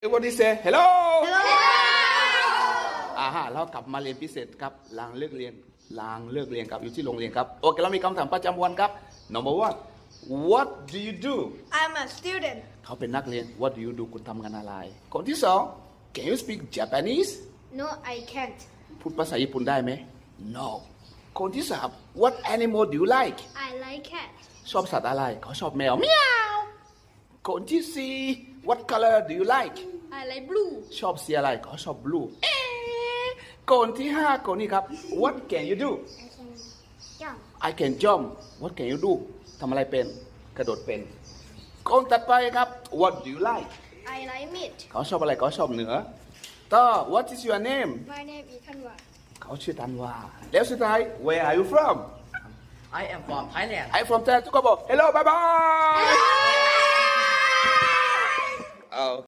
Everybody say hello อ่าฮะเรากลับมาเรียนพิเศษครับหลังเลิกเรียนหลังเลิกเรียนครับอยู่ที่โรงเรียนครับโอเคเรามีคำถามประจำวันครับ number one what do you do I'm a student. เขาเป็นนักเรียน what do you do คุณทำงานอะไร คนที่สอง can you speak Japanese No, I can't. พูดภาษาญี่ปุ่นได้ไหม no คนที่สาม what animal do you like I like cat. ชอบสัตว์อะไรเขาชอบแมวเมียว คนที่สี่ what color do you like I like blue. ชอบสีอะไรเขาชอบ blue เอ๊ะคนที่ห้าคนนี้ครับ what can you do I can I can jump. jump what can you do ทำอะไรเป็น กระโดดเป็น คนต่อไปครับ what do you like I like meat. เขาชอบอะไรเขาชอบเนื้อต่อ what is your name My name is Kanwa. เขาชื่อตันวาแล้วสุดท้าย where are you from I am from Thailand. I from Thailand ทุกคนบอก hello bye bye